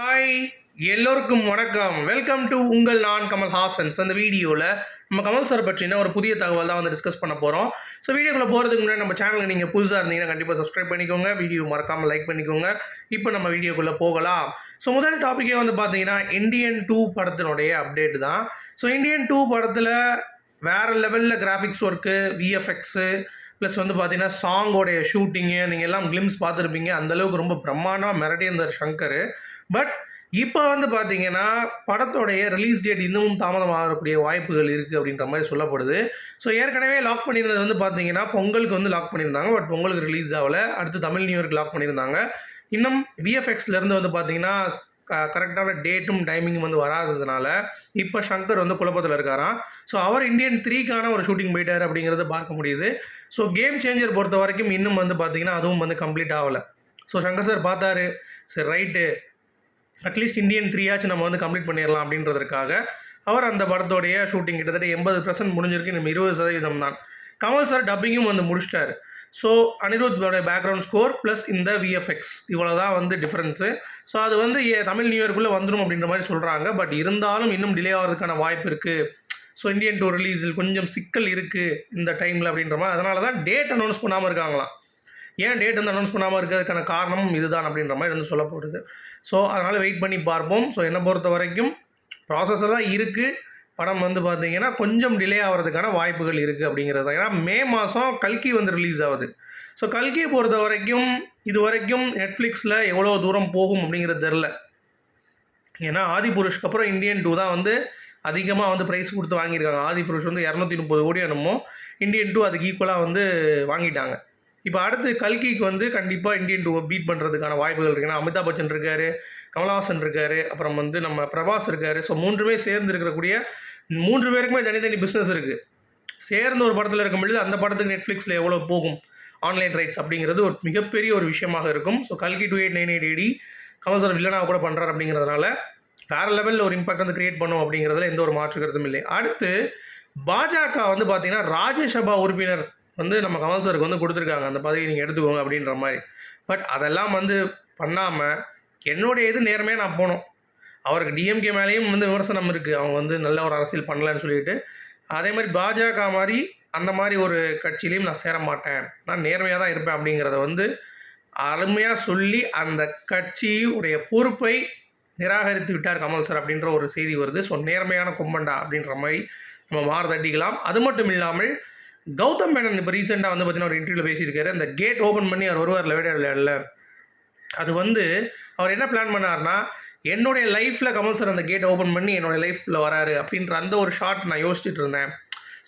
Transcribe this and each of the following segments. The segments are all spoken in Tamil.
ஹாய் எல்லோருக்கும் வணக்கம். வெல்கம் டு உங்கள் நான் கமல் ஹாசன்ஸ் அந்த வீடியோவில் நம்ம கமல் சார் பற்றின ஒரு புதிய தகவல் தான் வந்து டிஸ்கஸ் பண்ண போகிறோம் ஸோ வீடியோக்குள்ளே போகிறதுக்கு முன்னாடி நம்ம சேனலுக்கு நீங்கள் புதுசாக இருந்தீங்கன்னா கண்டிப்பாக சப்ஸ்கிரைப் பண்ணிக்கோங்க. வீடியோ மறக்காமல் லைக் பண்ணிக்கோங்க. இப்போ நம்ம வீடியோக்குள்ளே போகலாம். ஸோ முதல் டாப்பிக்கே வந்து பார்த்தீங்கன்னா இண்டியன் டூ படத்தினுடைய அப்டேட் தான். ஸோ இந்தியன் டூ படத்தில் வேறு லெவலில் கிராஃபிக்ஸ் ஒர்க்கு விஎஃப்எக்ஸு ப்ளஸ் வந்து பார்த்தீங்கன்னா சாங்கோடைய ஷூட்டிங்கு நீங்கள் எல்லாம் கிளிம்ஸ் பார்த்துருப்பீங்க. அந்தளவுக்கு ரொம்ப பிரம்மாண்டமாக மிரட்டியிருந்தார் சங்கர். பட் இப்போ வந்து பார்த்தீங்கன்னா படத்தோடைய ரிலீஸ் டேட் இன்னமும் தாமதமாகக்கூடிய வாய்ப்புகள் இருக்குது அப்படின்ற மாதிரி சொல்லப்படுது. ஸோ ஏற்கனவே லாக் பண்ணியிருந்தது வந்து பார்த்தீங்கன்னா பொங்கலுக்கு வந்து லாக் பண்ணியிருந்தாங்க. பட் பொங்கலுக்கு ரிலீஸ் ஆகலை. அடுத்து தமிழ் நியூ இயர்க்கு லாக் பண்ணியிருந்தாங்க. இன்னும் விஎஃப்எக்ஸ்லேருந்து வந்து பார்த்தீங்கன்னா கரெக்டான டேட்டும் டைமிங்கும் வந்து வராததுனால இப்போ சங்கர் வந்து குழப்பத்தில் இருக்காராம். ஸோ அவர் இந்தியன் த்ரீக்கான ஒரு ஷூட்டிங் போயிட்டார் அப்படிங்கிறத பார்க்க முடியுது. ஸோ கேம் சேஞ்சர் பொறுத்த வரைக்கும் இன்னும் வந்து பார்த்தீங்கன்னா அதுவும் வந்து கம்ப்ளீட் ஆகலை. ஸோ சங்கர் சார் பார்த்தாரு. சரி ரைட்டு அட்லீஸ்ட் இந்தியன் த்ரீயாச்சும் நம்ம வந்து கம்ப்ளீட் பண்ணிடலாம் அப்படின்றதுக்காக அவர் அந்த படத்தோடைய ஷூட்டிங் கிட்டத்தட்ட எண்பது பர்சன்ட் முடிஞ்சிருக்கு நம்ம இருபது சதவீதம் தான். கமல் சார் டப்பிங்கும் வந்து முடிச்சிட்டாரு. ஸோ அனிருத்தோடைய பேக்ரவுண்ட் ஸ்கோர் ப்ளஸ் இந்த விஎஃப்எக்ஸ் இவ்வளோ தான் வந்து டிஃப்ரென்ஸு ஸோ அது வந்து ஏ- தமிழ் நியூ இயர்க்குள்ளே வந்துடும் அப்படின்ற மாதிரி சொல்கிறாங்க பட் இருந்தாலும் இன்னும் டிலே ஆகிறதுக்கான வாய்ப்பு இருக்குது ஸோ இந்தியன் டூ ரிலீஸில் கொஞ்சம் சிக்கல் இருக்குது இந்த டைமில் அப்படின்ற மாதிரி. அதனால தான் டேட் அனௌன்ஸ் பண்ணாமல் இருக்காங்களாம். ஏன் டேட் வந்து அனௌன்ஸ் பண்ணாமல் இருக்கிறதுக்கான காரணமும் இதுதான் அப்படின்ற மாதிரி வந்து சொல்லப்படுது. ஸோ அதனால் வெயிட் பண்ணி பார்ப்போம். ஸோ என்னை பொறுத்த வரைக்கும் ப்ராசஸாக தான் இருக்குது படம் வந்து பார்த்தீங்கன்னா கொஞ்சம் டிலே ஆகிறதுக்கான வாய்ப்புகள் இருக்குது அப்படிங்கிறது தான். ஏன்னா மே மாதம் கல்கி வந்து ரிலீஸ் ஆகுது. ஸோ கல்கியை பொறுத்த வரைக்கும் இது வரைக்கும் நெட்ஃப்ளிக்ஸில் எவ்வளோ தூரம் போகும் அப்படிங்கிறது தெரில ஏன்னா ஆதி புருஷ்க்கு அப்புறம் இந்தியன் டூ தான் வந்து அதிகமாக வந்து ப்ரைஸ் கொடுத்து வாங்கியிருக்காங்க. ஆதி புருஷ் வந்து இரநூத்தி முப்பது கோடி என்னமோ இந்தியன் டூ அதுக்கு ஈக்குவலாக வந்து வாங்கிட்டாங்க. இப்போ அடுத்து கல்கிக்கு வந்து கண்டிப்பாக இந்தியன் டூவை பீட் பண்ணுறதுக்கான வாய்ப்புகள் இருக்குது ஏன்னா அமிதாப் பச்சன் இருக்கார் கமல்ஹாசன் இருக்கார் அப்புறம் வந்து நம்ம பிரபாஸ் இருக்கார். ஸோ மூன்றுமே சேர்ந்து இருக்கக்கூடிய மூன்று பேருக்குமே தனித்தனி பிஸ்னஸ் இருக்குது சேர்ந்து ஒரு படத்தில் இருக்கும் பொழுது அந்த படத்துக்கு நெட்ஃப்ளிக்ஸில் எவ்வளோ போகும்? ஆன்லைன் ரைட்ஸ் அப்படிங்கிறது ஒரு மிகப்பெரிய ஒரு விஷயமாக இருக்கும். ஸோ கல்கி two eight nine eight AD Kamal sir வில்லனாக கூட பண்ணுறாரு அப்படிங்கிறதுனால வேறு லெவலில் ஒரு இம்பாக்ட் வந்து கிரியேட் பண்ணும் அப்படிங்கிறதுல எந்த ஒரு மாற்று இல்லை. அடுத்து பாஜக வந்து பார்த்தீங்கன்னா ராஜ்யசபா உறுப்பினர் வந்து நம்ம கமல் சாருக்கு வந்து கொடுத்துருக்காங்க. அந்த பதவி நீங்கள் எடுத்துக்கோங்க அப்படின்ற மாதிரி. பட் அதெல்லாம் வந்து பண்ணாமல் என்னுடைய இது நேர்மையாக நான் போனோம் அவருக்கு டிஎம்கே மேலேயும் வந்து விமர்சனம் இருக்குது அவங்க வந்து நல்ல ஒரு அரசியல் பண்ணலன்னு சொல்லிட்டு. அதே மாதிரி பாஜக மாதிரி அந்த மாதிரி ஒரு கட்சியிலையும் நான் சேர மாட்டேன். நான் நேர்மையாக தான் இருப்பேன் அப்படிங்கிறத வந்து அருமையாக சொல்லி அந்த கட்சியுடைய பொறுப்பை நிராகரித்து விட்டார் கமல் சார் அப்படின்ற ஒரு செய்தி வருது. ஸோ நேர்மையான கும்பண்டா அப்படின்ற மாதிரி நம்ம மாறுதட்டிக்கலாம் அது மட்டும் இல்லாமல் கௌதம் மேனன் இப்போ ரீசெண்டாக வந்து பார்த்தீங்கன்னா ஒரு இன்டர்வியூவில் பேசியிருக்காரு. அந்த கேட் ஓப்பன் பண்ணி அவர் வருவார் விளையாட விளையாடல. அது வந்து அவர் என்ன பிளான் பண்ணார்னா என்னுடைய லைஃப்பில் கமல் சார் அந்த கேட் ஓப்பன் பண்ணி என்னுடைய லைஃப்பில் வராரு அப்படின்ற அந்த ஒரு ஷாட் நான் யோசிச்சுட்டு இருந்தேன்.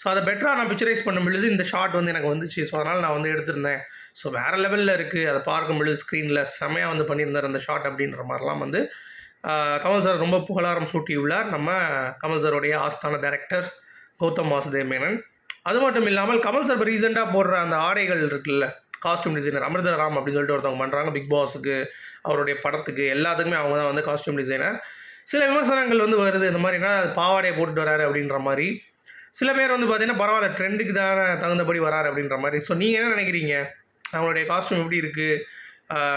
ஸோ அதை பெட்டராக நான் பிக்சரைஸ் பண்ணும் பொழுது இந்த ஷாட் வந்து எனக்கு வந்துச்சு. ஸோ அதனால் நான் வந்து எடுத்திருந்தேன். ஸோ வேறு லெவலில் இருக்குது அதை பார்க்கும் பொழுது ஸ்க்ரீனில் செமையாக வந்து பண்ணியிருந்தார் அந்த ஷாட் அப்படின்ற மாதிரிலாம் வந்து கமல் சார் ரொம்ப புகழாரம் சூட்டியுள்ளார். நம்ம கமல் சாருடைய ஆஸ்தான டைரக்டர் கௌதம் வாசுதேவ் மேனன். அது மட்டும் இல்லாமல் கமல் சார் இப்போ ரீசெண்டாக போடுற அந்த ஆடைகள் இருக்குல்ல காஸ்டியூம் டிசைனர் அமிர்தராம் அப்படின்னு சொல்லிட்டு ஒருத்தவங்க பண்ணுறாங்க பிக் பாஸுக்கு அவருடைய படத்துக்கு எல்லாத்துக்குமே அவங்க தான் வந்து காஸ்டியூம் டிசைனர் சில விமர்சனங்கள் வந்து வருது இந்த மாதிரினா பாவாடையை போட்டுட்டு வராரு அப்படின்ற மாதிரி. சில பேர் வந்து பார்த்தீங்கன்னா பரவாயில்ல ட்ரெண்டுக்கு தானே தகுந்தபடி வராரு அப்படின்ற மாதிரி. ஸோ நீங்கள் என்ன நினைக்கிறீங்க? அவங்களுடைய காஸ்டியூம் எப்படி இருக்குது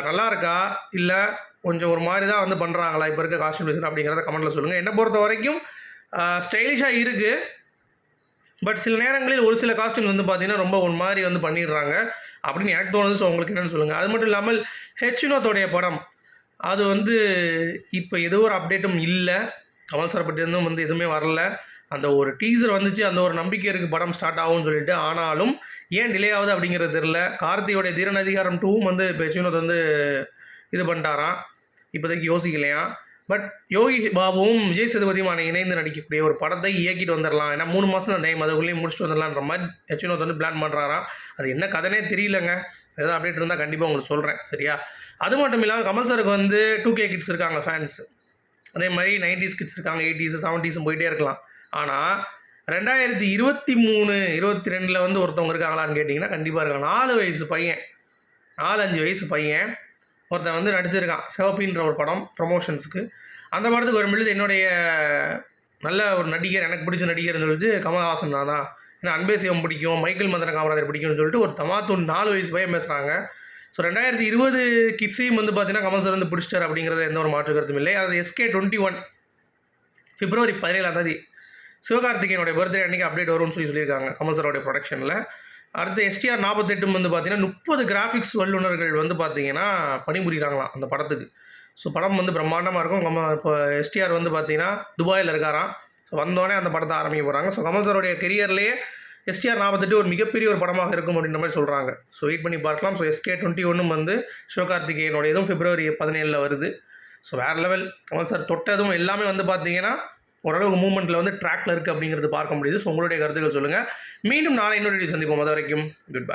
நல்லா இருக்கா? இல்லை கொஞ்சம் ஒரு மாதிரி தான் வந்து பண்ணுறாங்களா இப்போ இருக்க காஸ்டியூம் டிசைன் அப்படிங்கிறத கமெண்ட்டில் சொல்லுங்கள் என்னை பொறுத்த வரைக்கும் ஸ்டைலிஷாக இருக்குது பட் சில நேரங்களில் ஒரு சில காஸ்டியூம் வந்து பார்த்தீங்கன்னா ரொம்ப ஒரு மாதிரி வந்து பண்ணிடுறாங்க. அப்படின்னு எனக்கு தோணுது. ஸோ உங்களுக்கு என்னென்னு சொல்லுங்கள் அது மட்டும் இல்லாமல் ஹெச்வினோத்தோடைய படம். அது வந்து இப்போ ஏதோ ஒரு அப்டேட்டும் இல்லை. கமல் சார் பற்றியிருந்தும் வந்து எதுவுமே வரல. அந்த ஒரு டீசர் வந்துச்சு. அந்த ஒரு நம்பிக்கை இருக்குது படம் ஸ்டார்ட் ஆகும்னு சொல்லிட்டு. ஆனாலும் ஏன் டிலே ஆகுது அப்படிங்கிறது தெரில கார்த்தியோடைய தீரன் அதிகாரம் டூவும் வந்து இப்போ ஹெச்வினோத் வந்து இது பண்ணிட்டாராம். இப்போதைக்கு யோசிக்கலையாம். பட் யோகி பாபுவும் விஜய் சேதுபதியுமான இணைந்து நடிக்கக்கூடிய ஒரு படத்தை இயக்கிட்டு வந்துடலாம் ஏன்னா மூணு மாதம் தான் டைம் அதுக்குள்ளேயும் முடிச்சுட்டு வந்துடலான்ற மாதிரி ஹெச் வந்து பிளான் பண்ணுறாராம் அது என்ன கதைனே தெரியலங்க. ஏதாவது அப்டேட் இருந்தால் கண்டிப்பாக உங்களுக்கு சொல்கிறேன் சரியா? அது மட்டும் இல்லாமல் கமல் சாருக்கு வந்து டூ கே கிட்ஸ் இருக்காங்க ஃபேன்ஸ் அதே மாதிரி நைன்டிஸ் கிட்ஸ் இருக்காங்க எயிட்டிஸ் செவன்ட்டீஸும் போயிட்டே இருக்கலாம். ஆனால் ரெண்டாயிரத்தி இருபத்தி மூணு இருபத்தி ரெண்டில் வந்து ஒருத்தவங்க இருக்காங்களான்னு கேட்டிங்கன்னா கண்டிப்பாக இருக்காங்க. நாலு வயசு பையன். நாலஞ்சு வயசு பையன். ஒருத்தன் வந்து நடிச்சிருக்கான். சிவப்பின்ற ஒரு படம் ப்ரமோஷன்ஸுக்கு அந்த படத்துக்கு வரும்பொழுது என்னுடைய நல்ல ஒரு நடிகர் எனக்கு பிடிச்ச நடிகர்னு சொல்லிட்டு கமல்ஹாசன் தான். ஏன்னா அன்பே சிவம் பிடிக்கும் மைக்கேல் மந்திர காமராஜர் பிடிக்கும்னு சொல்லிட்டு ஒரு தமாத்தூன் நாலு வயசு பையன் பேசுகிறாங்க ஸோ ரெண்டாயிரத்தி இருபது கிட்ஸையும் வந்து பார்த்தீங்கன்னா கமல் சார் வந்து பிடிச்சிட்டார் அப்படிங்கிறது எந்த ஒரு மாற்று கருத்தும் இல்லை. அது எஸ்கே டுவெண்ட்டி ஒன் பிப்ரவரி பதினேழாம் தேதி சிவகார்த்திகேயனுடைய பர்த்டே அன்றைக்கி அப்டேட் வரும்னு சொல்லி சொல்லியிருக்காங்க கமல் சாரோடைய ப்ரொடக்ஷனில் அடுத்து எஸ்டிஆர் நாற்பத்தெட்டும் வந்து பார்த்தீங்கன்னா முப்பது கிராஃபிக்ஸ் வல்லுநர்கள் வந்து பார்த்தீங்கன்னா பணிபுரிகிறாங்களாம் அந்த படத்துக்கு. ஸோ படம் வந்து பிரம்மாண்டமாக இருக்கும். கம இப்போ எஸ்டிஆர் வந்து பார்த்தீங்கன்னா துபாயில் இருக்காராம். ஸோ வந்தோடனே அந்த படத்தை ஆரம்பிக்க போகிறாங்க ஸோ கமல் சாருடைய கெரியர்லேயே எஸ்டிஆர் நாற்பத்தெட்டு ஒரு மிகப்பெரிய ஒரு படமாக இருக்கும் அப்படின்ற மாதிரி சொல்கிறாங்க ஸோ வெயிட் பண்ணி பார்க்கலாம். ஸோ எஸ்கே டுவெண்ட்டி ஒன்றும் வந்து சிவகார்த்திகேயனோட இதுவும் பிப்ரவரி பதினேழில் வருது. ஸோ வேறு லெவல் கமல் சார் தொட்டதும் எல்லாமே வந்து பார்த்தீங்கன்னா ஓரளவுக்கு மூவ்மெண்ட்டில் வந்து ட்ராக்ல இருக்குது அப்படிங்கிறது பார்க்க முடியுது. ஸோ உங்களுடைய கருத்துக்கள் சொல்லுங்கள் மீண்டும் நாளை இன்னொரு சந்திப்போம். அது வரைக்கும் குட் பை